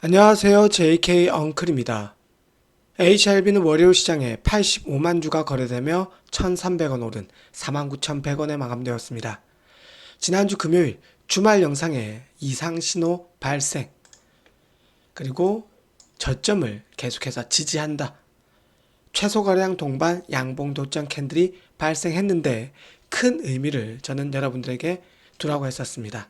안녕하세요. JK 엉클입니다. HRB는 월요일 시장에 85만 주가 거래되며 1,300원 오른 49,100원에 마감되었습니다. 지난주 금요일 주말 영상에 이상 신호 발생 그리고 저점을 계속해서 지지한다. 최소 거래량 동반 양봉 도점 캔들이 발생했는데 큰 의미를 저는 여러분들에게 두라고 했었습니다.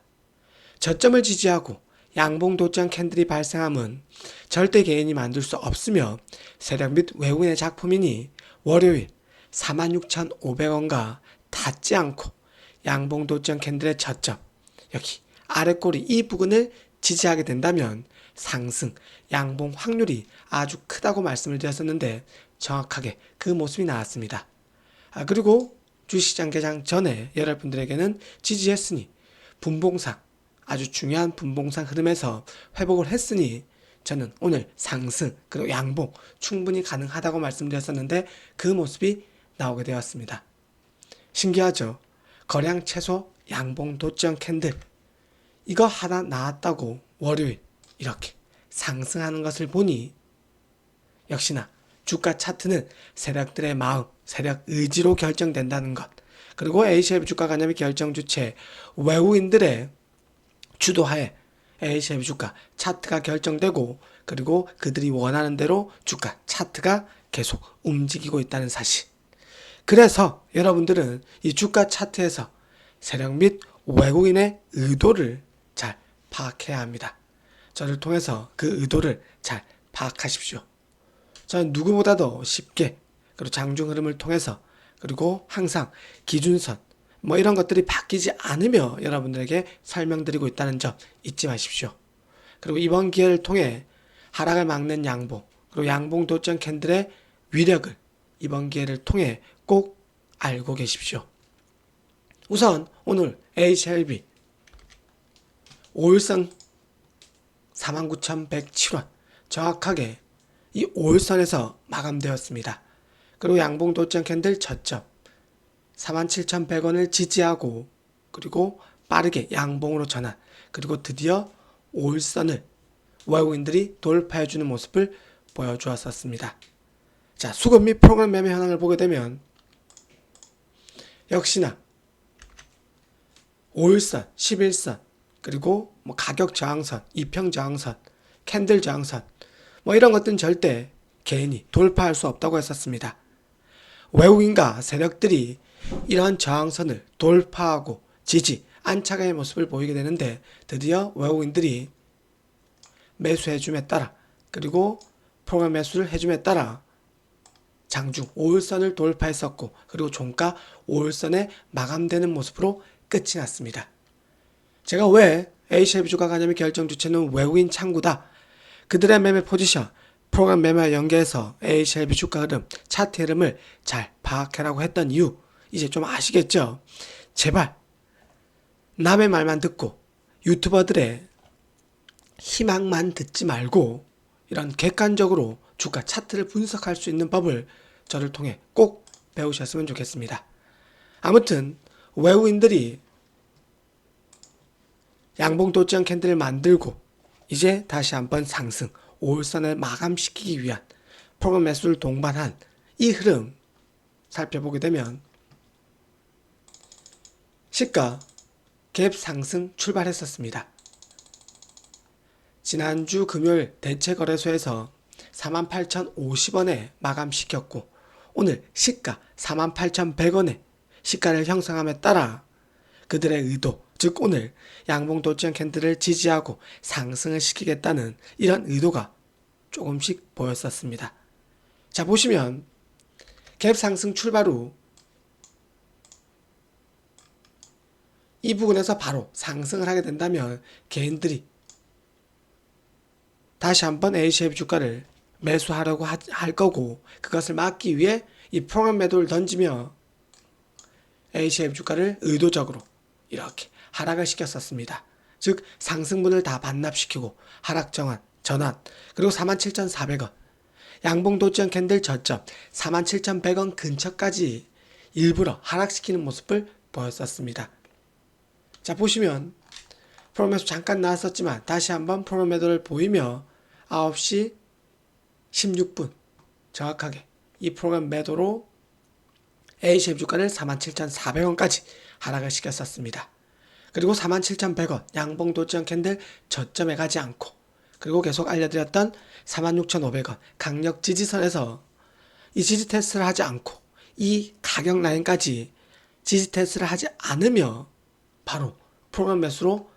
저점을 지지하고 양봉 도점 캔들이 발생함은 절대 개인이 만들 수 없으며 세력 및 외국인의 작품이니 월요일 46,500원과 닿지 않고 양봉 도점 캔들의 저점 여기 아래 꼬리 이 부분을 지지하게 된다면 상승 양봉 확률이 아주 크다고 말씀을 드렸었는데 정확하게 그 모습이 나왔습니다. 아, 그리고 주시장 개장 전에 여러분들에게는 지지했으니 분봉상 아주 중요한 분봉상 흐름에서 회복을 했으니 저는 오늘 상승 그리고 양봉 충분히 가능하다고 말씀드렸었는데 그 모습이 나오게 되었습니다. 신기하죠? 거량 최소 양봉 도점 캔들 이거 하나 나왔다고 월요일 이렇게 상승하는 것을 보니 역시나 주가 차트는 세력들의 마음, 세력 의지로 결정된다는 것. 그리고 ACF 주가 관념이 결정 주체 외국인들의 주도하에 ACF 주가 차트가 결정되고 그리고 그들이 원하는 대로 주가 차트가 계속 움직이고 있다는 사실. 그래서 여러분들은 이 주가 차트에서 세력 및 외국인의 의도를 잘 파악해야 합니다. 저를 통해서 그 의도를 잘 파악하십시오. 저는 누구보다도 쉽게 그리고 장중 흐름을 통해서 그리고 항상 기준선 뭐 이런 것들이 바뀌지 않으며 여러분들에게 설명드리고 있다는 점 잊지 마십시오. 그리고 이번 기회를 통해 하락을 막는 양봉 그리고 양봉 도점 캔들의 위력을 이번 기회를 통해 꼭 알고 계십시오. 우선 오늘 HLB 5일선 49,107원 정확하게 이 5일선에서 마감되었습니다. 그리고 양봉 도점 캔들 저점 47,100원을 지지하고 그리고 빠르게 양봉으로 전환 그리고 드디어 5일선을 외국인들이 돌파해주는 모습을 보여주었었습니다. 자 수급 및 프로그램 매매 현황을 보게 되면 역시나 5일선, 11선 그리고 뭐 가격 저항선, 이평 저항선, 캔들 저항선 뭐 이런 것들은 절대 개인이 돌파할 수 없다고 했었습니다. 외국인과 세력들이 이러한 저항선을 돌파하고 지지, 안착의 모습을 보이게 되는데 드디어 외국인들이 매수해줌에 따라 그리고 프로그램 매수를 해줌에 따라 장중 5일선을 돌파했었고 그리고 종가 5일선에 마감되는 모습으로 끝이 났습니다. 제가 왜 HLB 주가 가념의 결정 주체는 외국인 창구다. 그들의 매매 포지션, 프로그램 매매와 연계해서 HLB 주가 흐름, 차트 흐름을 잘 파악해라고 했던 이유 이제 좀 아시겠죠? 제발 남의 말만 듣고 유튜버들의 희망만 듣지 말고 이런 객관적으로 주가 차트를 분석할 수 있는 법을 저를 통해 꼭 배우셨으면 좋겠습니다. 아무튼 외국인들이 양봉 도장 캔들을 만들고 이제 다시 한번 상승 5일선을 마감시키기 위한 프로그램 매수를 동반한 이 흐름 살펴보게 되면 시가 갭 상승 출발했었습니다. 지난주 금요일 대체거래소에서 48,050원에 마감시켰고 오늘 시가 48,100원에 시가를 형성함에 따라 그들의 의도, 즉 오늘 양봉 도지형 캔들을 지지하고 상승을 시키겠다는 이런 의도가 조금씩 보였었습니다. 자 보시면 갭 상승 출발 후 이 부분에서 바로 상승을 하게 된다면 개인들이 다시 한번 ACF 주가를 매수하려고 하- 할 거고 그것을 막기 위해 이 프로그램 매도를 던지며 ACF 주가를 의도적으로 이렇게 하락을 시켰었습니다. 즉 상승분을 다 반납시키고 하락 정한 전환 그리고 47,400원 양봉 도지형 캔들 저점 47,100원 근처까지 일부러 하락시키는 모습을 보였었습니다. 자 보시면 프로매수 잠깐 나왔었지만 다시 한번 프로매도를 보이며 9시 16분 정확하게 이 프로그램 매도로 A쉐입 주가를 47,400원까지 하락을 시켰었습니다. 그리고 47,100원 양봉 도지형 캔들 저점에 가지 않고 그리고 계속 알려드렸던 46,500원 강력 지지선에서 이 지지 테스트를 하지 않고 이 가격 라인까지 지지 테스트를 하지 않으며 바로 프로그램 매수로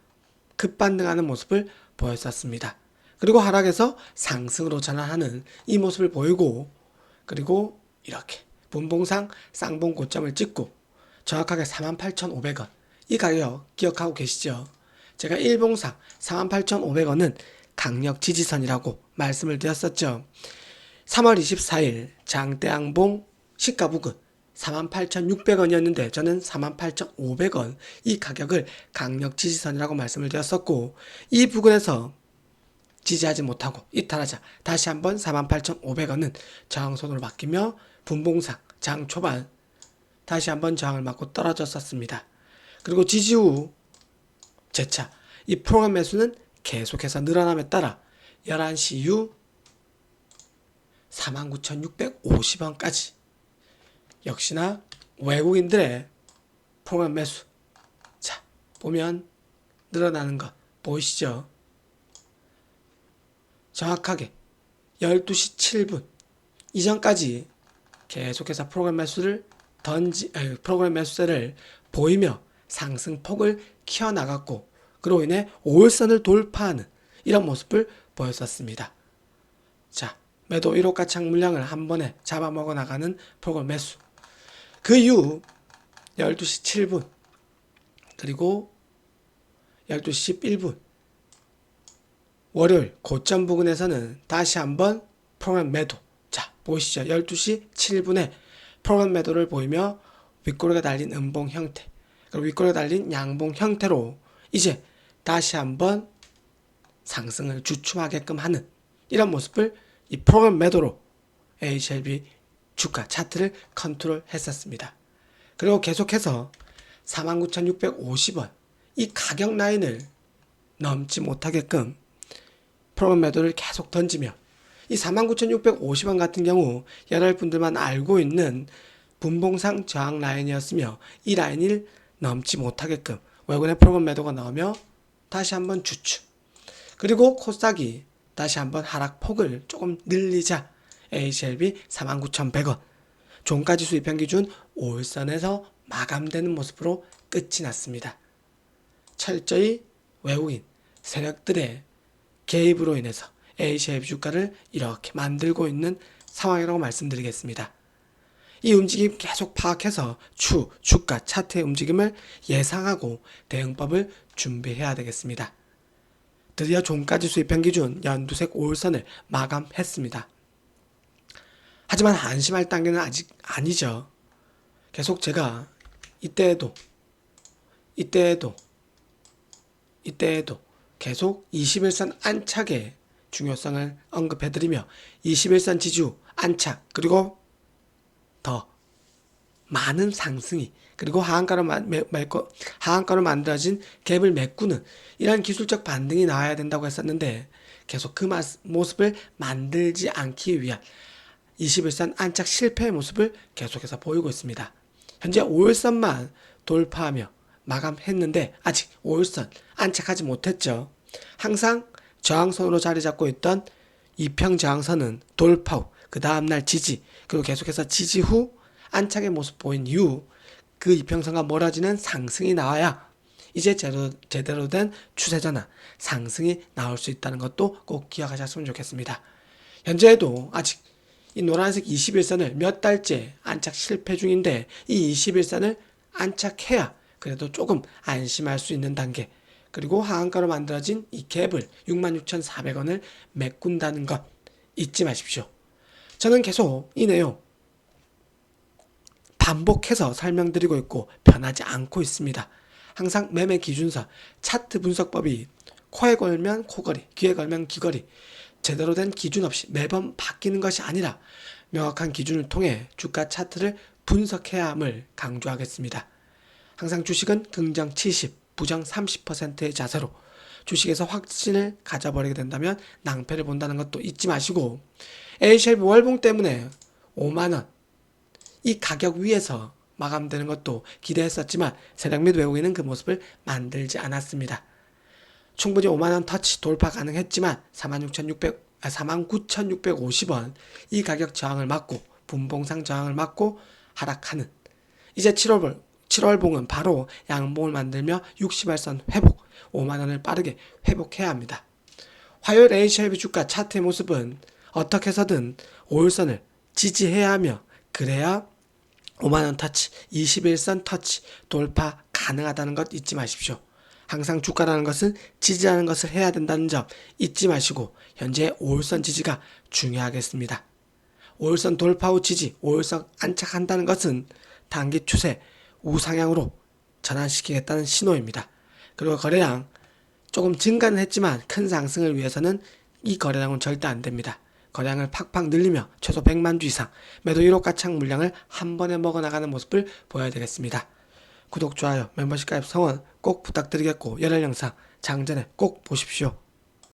급반등하는 모습을 보였었습니다. 그리고 하락에서 상승으로 전환하는 이 모습을 보이고 그리고 이렇게 분봉상 쌍봉 고점을 찍고 정확하게 48,500원 이 가격 기억하고 계시죠? 제가 일봉상 48,500원은 강력 지지선이라고 말씀을 드렸었죠. 3월 24일 장대양봉 시가 부근 48,600원이었는데 저는 48,500원 이 가격을 강력 지지선이라고 말씀을 드렸었고 이 부근에서 지지하지 못하고 이탈하자 다시 한번 48,500원은 저항선으로 바뀌며 분봉상 장 초반 다시 한번 저항을 맞고 떨어졌었습니다. 그리고 지지 후 재차 이 프로그램 매수는 계속해서 늘어남에 따라 11시 이후 49,650원까지 역시나 외국인들의 프로그램 매수 자 보면 늘어나는 거 보이시죠? 정확하게 12시 7분 이전까지 계속해서 프로그램 매수를 던지 아니, 프로그램 매수세를 보이며 상승폭을 키워나갔고 그로 인해 5일선을 돌파하는 이런 모습을 보였었습니다. 자, 매도 1호가 창 물량을 한 번에 잡아먹어 나가는 프로그램 매수. 그 이후 12시 7분 그리고 12시 11분 월요일 고점 부근에서는 다시 한번 프로그램 매도. 자, 보시죠. 12시 7분에 프로그램 매도를 보이며 윗꼬리가 달린 음봉 형태, 그리고 윗꼬리가 달린 양봉 형태로 이제 다시 한번 상승을 주춤하게끔 하는 이런 모습을 이 프로그램 매도로 HLB 주가 차트를 컨트롤 했었습니다. 그리고 계속해서 49,650원 이 가격 라인을 넘지 못하게끔 프로그램 매도를 계속 던지며 이 49,650원 같은 경우 여러분들만 알고 있는 분봉상 저항 라인이었으며 이 라인을 넘지 못하게끔 외국인의 프로그램 매도가 나오며 다시 한번 주춤 그리고 코스닥이 다시 한번 하락폭을 조금 늘리자 HLB 49,100원 종가지 수입형 기준 5일선에서 마감되는 모습으로 끝이 났습니다. 철저히 외국인 세력들의 개입으로 인해서 Ashape 주가를 이렇게 만들고 있는 상황이라고 말씀드리겠습니다. 이 움직임 계속 파악해서 추, 주가, 차트의 움직임을 예상하고 대응법을 준비해야 되겠습니다. 드디어 종가지 수입형 기준 연두색 5일선을 마감했습니다. 하지만 안심할 단계는 아직 아니죠. 계속 제가 이때에도 이때에도 이때에도 계속 21선 안착의 중요성을 언급해드리며 21선 지주 안착 그리고 더 많은 상승이 그리고 하한가로 맺고 하한가로 만들어진 갭을 메꾸는 이러한 기술적 반등이 나와야 된다고 했었는데 계속 그 마- 모습을 만들지 않기 위한 21선 안착 실패의 모습을 계속해서 보이고 있습니다. 현재 5일선만 돌파하며 마감했는데 아직 5일선 안착하지 못했죠. 항상 저항선으로 자리 잡고 있던 이평 저항선은 돌파 후 그 다음날 지지 그리고 계속해서 지지 후 안착의 모습 보인 이후 그 이평선과 멀어지는 상승이 나와야 이제 제대로, 제대로 된 추세 전환 상승이 나올 수 있다는 것도 꼭 기억하셨으면 좋겠습니다. 현재에도 아직 이 노란색 21선을 몇 달째 안착 실패 중인데 이 21선을 안착해야 그래도 조금 안심할 수 있는 단계 그리고 하한가로 만들어진 이 갭을 66,400원을 메꾼다는 것 잊지 마십시오. 저는 계속 이 내용 반복해서 설명드리고 있고 변하지 않고 있습니다. 항상 매매 기준서, 차트 분석법이 코에 걸면 코걸이, 귀에 걸면 귀걸이, 제대로 된 기준 없이 매번 바뀌는 것이 아니라 명확한 기준을 통해 주가 차트를 분석해야 함을 강조하겠습니다. 항상 주식은 긍정 70, 부정 30%의 자세로 주식에서 확신을 가져버리게 된다면 낭패를 본다는 것도 잊지 마시고 A쉘비 월봉 때문에 5만 원 이 가격 위에서 마감되는 것도 기대했었지만 세력 및 외국인은 그 모습을 만들지 않았습니다. 충분히 5만원 터치 돌파 가능했지만 46,600, 아, 49,650원 이 가격 저항을 맞고 분봉상 저항을 맞고 하락하는 이제 7월봉 7월봉은 바로 양봉을 만들며 60일선 회복 5만원을 빠르게 회복해야 합니다. 화요일 A쉘비 주가 차트의 모습은 어떻게 해서든 5일선을 지지해야 하며 그래야 5만원 터치, 21선 터치 돌파 가능하다는 것 잊지 마십시오. 항상 주가라는 것은 지지하는 것을 해야 된다는 점 잊지 마시고 현재 5일선 지지가 중요하겠습니다. 5일선 돌파 후 지지, 5일선 안착한다는 것은 단기 추세 우상향으로 전환시키겠다는 신호입니다. 그리고 거래량 조금 증가는 했지만 큰 상승을 위해서는 이 거래량은 절대 안 됩니다. 거래량을 팍팍 늘리며 최소 100만 주 이상 매도 1호 가창 물량을 한 번에 먹어나가는 모습을 보여야 되겠습니다. 구독, 좋아요, 멤버십 가입 성원 꼭 부탁드리겠고 열혈 영상 장전에 꼭 보십시오.